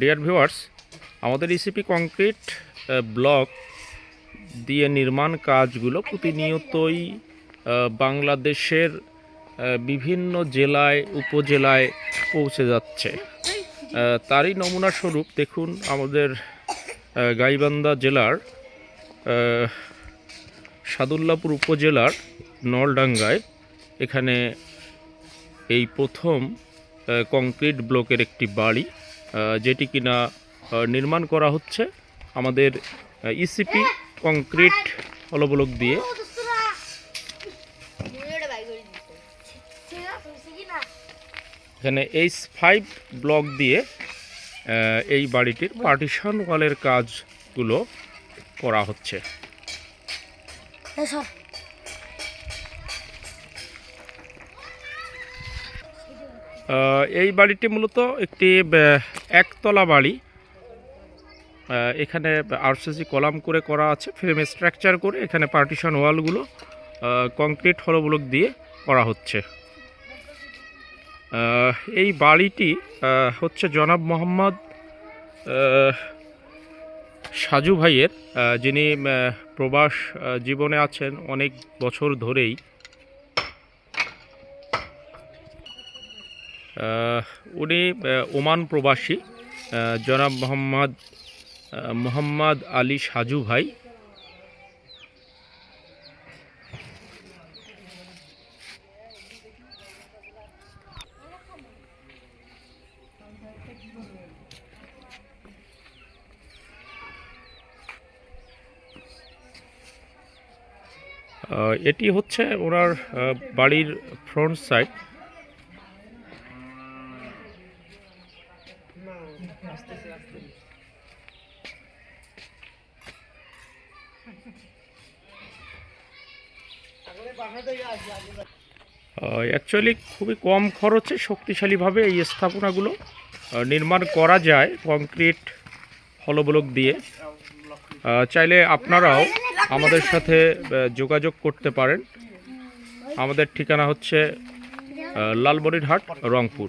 Deer viewers আমাদের ECP concrete block দিয়ে নির্মাণ কাজগুলো প্রতিনিয়তই বাংলাদেশের বিভিন্ন জেলায়, উপজেলায় পৌঁছে যাচ্ছে। তারই নমুনা স্বরূপ দেখুন আমাদের গাইবান্ধা জেলার সাদুল্লাপুর উপজেলার নলডাঙ্গায় এখানে এই প্রথম কংক্রিট ব্লকের একটি বাড়ি। যেটি কিনা নির্মাণ করা হচ্ছে আমাদের ইসিপি কংক্রিট হলবলক দিয়ে। এখানে এইচ ফাইভ ব্লক দিয়ে এই বাড়িটির পার্টিশন ওয়ালের কাজগুলো করা হচ্ছে। এই বাড়িটি মূলত একটি একতলা বাড়ি। এখানে আরসিসি কলাম করে করা আছে, ফ্রেম স্ট্রাকচার করে এখানে পার্টিশন ওয়ালগুলো কংক্রিট হলগুলোক দিয়ে করা হচ্ছে। এই বাড়িটি হচ্ছে জনাব মোহাম্মদ সাজু ভাইয়ের যিনি প্রবাস জীবনে আছেন অনেক বছর ধরেই। উনি ওমান প্রবাসী জনাব মোহাম্মদ মোহাম্মদ আলী সাজু ভাই। এটি হচ্ছে ওনার বাড়ির ফ্রন্ট সাইড অ্যাকচুয়ালি খুবই কম খরচে শক্তিশালীভাবে এই স্থাপনাগুলো নির্মাণ করা যায় কংক্রিট হলবলক দিয়ে। চাইলে আপনারাও আমাদের সাথে যোগাযোগ করতে পারেন। আমাদের ঠিকানা হচ্ছে আহ, লালবনিরহাট রংপুর।